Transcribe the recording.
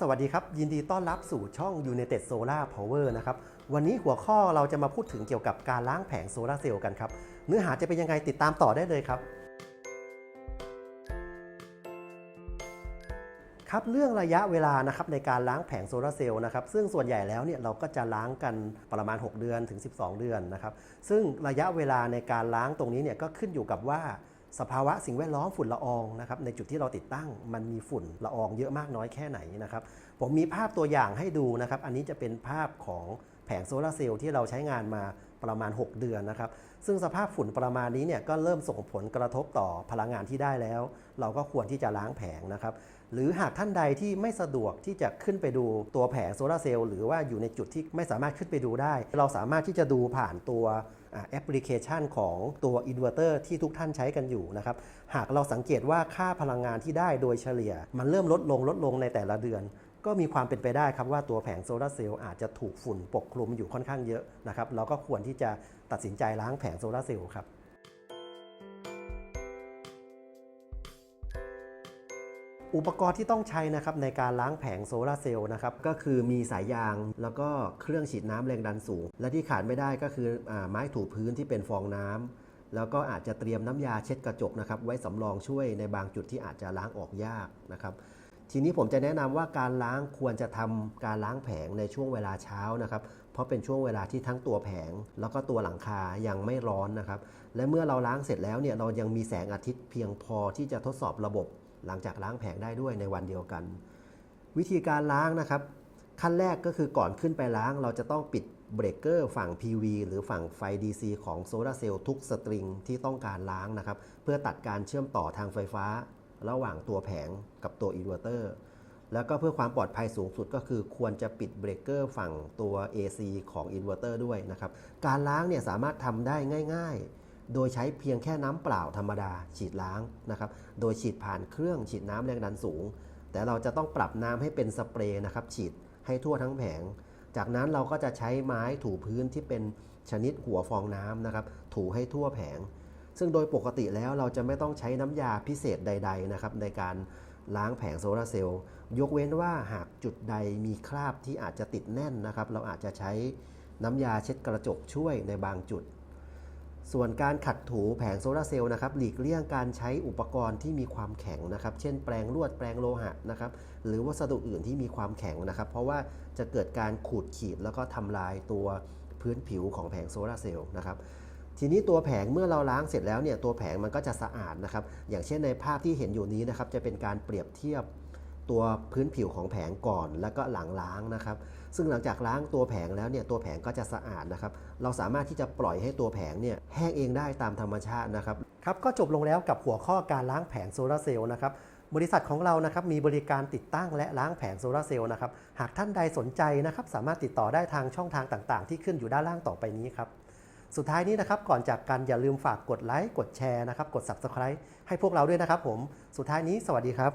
สวัสดีครับ ยินดีต้อนรับสู่ช่อง United Solar Power นะครับวันนี้หัวข้อเราจะมาพูดถึงเกี่ยวกับการล้างแผงโซลาร์เซลล์กันครับ เนื้อหาจะเป็นยังไงติดตามต่อได้เลยครับ ครับเรื่องระยะเวลานะครับในการล้างแผงโซลาร์เซลล์นะครับซึ่งส่วนใหญ่แล้วเนี่ยเราก็จะล้างกันประมาณ 6 เดือนถึง 12 เดือนนะครับซึ่งระยะเวลาในการล้างตรงนี้เนี่ยก็ขึ้นอยู่กับว่า สภาวะสิ่งแวดล้อมฝุ่นละอองนะครับในจุดที่เราติดตั้งมันมีฝุ่นละอองเยอะมากน้อยแค่ไหนนะครับผมมีภาพตัวอย่างให้ดูนะครับอันนี้จะเป็นภาพของ แผงโซลาร์เซลล์ที่เราใช้งานมาประมาณ 6 เดือนนะครับ ซึ่งสภาพฝุ่นประมาณนี้เนี่ยก็เริ่มส่งผลกระทบต่อพลังงานที่ได้แล้ว เราก็ควรที่จะล้างแผงนะครับ หรือหากท่านใดที่ไม่สะดวกที่จะขึ้นไปดูตัวแผงโซลาร์เซลล์หรือว่าอยู่ในจุดที่ไม่สามารถขึ้นไปดูได้ เราสามารถที่จะดูผ่านตัวแอปพลิเคชันของตัวอินเวอร์เตอร์ที่ทุกท่านใช้กันอยู่นะครับ หากเราสังเกตว่าค่าพลังงานที่ได้โดยเฉลี่ย มันเริ่มลดลงลดลงในแต่ละเดือน ก็มีความเป็นไปได้ครับว่าตัวแผงโซลาร์เซลล์อาจจะถูกฝุ่นปกคลุมอยู่ค่อนข้างเยอะนะครับเราก็ควรที่จะตัดสินใจล้างแผงโซลาร์เซลล์ครับอุปกรณ์ที่ต้องใช้นะครับในการล้างแผงโซลาร์เซลล์นะครับก็คือมีสายยางแล้วก็เครื่องฉีดน้ำแรงดันสูง และที่ขาดไม่ได้ก็คืออไม้ถูพื้นที่เป็นฟองน้ำแล้วก็อาจจะเตรียมน้ำยาเช็ดกระจกนะครับไว้สำรองช่วยในบางจุดที่อาจจะล้างออกยากนะครับ ทีนี้ผมจะแนะนำว่าการล้างควรจะทำการล้างแผงในช่วงเวลาเช้านะครับ เพราะเป็นช่วงเวลาที่ทั้งตัวแผง แล้วก็ตัวหลังคายังไม่ร้อนนะครับ และเมื่อเราล้างเสร็จแล้วเนี่ยเรายังมีแสงอาทิตย์เพียงพอที่จะทดสอบระบบ หลังจากล้างแผงได้ด้วยในวันเดียวกัน วิธีการล้างนะครับ ขั้นแรกก็คือก่อนขึ้นไปล้างเราจะต้องปิดเบรกเกอร์ฝั่ง PV หรือฝั่งไฟ DC ของโซลาร์เซลล์ทุกสตริงที่ต้องการล้างนะครับ เพื่อตัดการเชื่อมต่อทางไฟฟ้า ระหว่างตัวแผงกับตัวอินเวอร์เตอร์แล้วก็เพื่อความปลอดภัยสูงสุดก็คือควรจะปิดเบรกเกอร์ฝั่งตัว AC ของอินเวอร์เตอร์ด้วยนะครับ การล้างเนี่ยสามารถทำได้ง่าย ๆ โดยใช้เพียงแค่น้ำเปล่าธรรมดาฉีดล้างนะครับ โดยฉีดผ่านเครื่องฉีดน้ำแรงดันสูง แต่เราจะต้องปรับน้ำให้เป็นสเปรย์นะครับฉีดให้ทั่วทั้งแผง จากนั้นเราก็จะใช้ไม้ถูพื้นที่เป็นชนิดหัวฟองน้ำนะครับถูให้ทั่วแผง ซึ่งโดยปกติแล้วเราจะไม่ต้องใช้น้ำยาพิเศษใด ๆ นะครับ ในการล้างแผงโซลาร์เซลล์ยกเว้นว่าหากจุดใดมีคราบที่อาจจะติดแน่นนะครับ เราอาจจะใช้น้ำยาเช็ดกระจกช่วยในบางจุด ส่วนการขัดถูแผงโซลาร์เซลล์นะครับหลีกเลี่ยงการใช้อุปกรณ์ที่มีความแข็งนะครับ เช่นแปรงลวดแปรงโลหะนะครับ หรือวัสดุอื่นที่มีความแข็งนะครับ เพราะว่าจะเกิดการขูดขีดแล้วก็ทำลายตัวพื้นผิวของแผงโซลาร์เซลล์นะครับ ทีนี้ตัวแผงเมื่อเราล้างเสร็จแล้วเนี่ยตัวแผงมันก็จะสะอาดนะครับ อย่างเช่นในภาพที่เห็นอยู่นี้นะครับ จะเป็นการเปรียบเทียบตัวพื้นผิวของแผงก่อนแล้วก็หลังล้างนะครับ ซึ่งหลังจากล้างตัวแผงแล้วเนี่ยตัวแผงก็จะสะอาดนะครับ เราสามารถที่จะปล่อยให้ตัวแผงเนี่ยแห้งเองได้ตามธรรมชาตินะครับครับก็จบลงแล้วกับหัวข้อการล้างแผงโซลาร์เซลล์นะครับบริษัทของเรานะครับมีบริการติดตั้งและล้างแผงโซลาร์เซลล์นะครับหากท่านใดสนใจนะครับสามารถติดต่อได้ทางช่องทางต่างๆ ที่ขึ้นอยู่ด้านล่างต่อไปนี้ครับ สุดท้ายนี้นะครับก่อนจากกันอย่าลืมฝากกดไลค์กดแชร์นะครับกด Subscribe ให้พวกเราด้วยนะครับผมสุดท้ายนี้สวัสดีครับ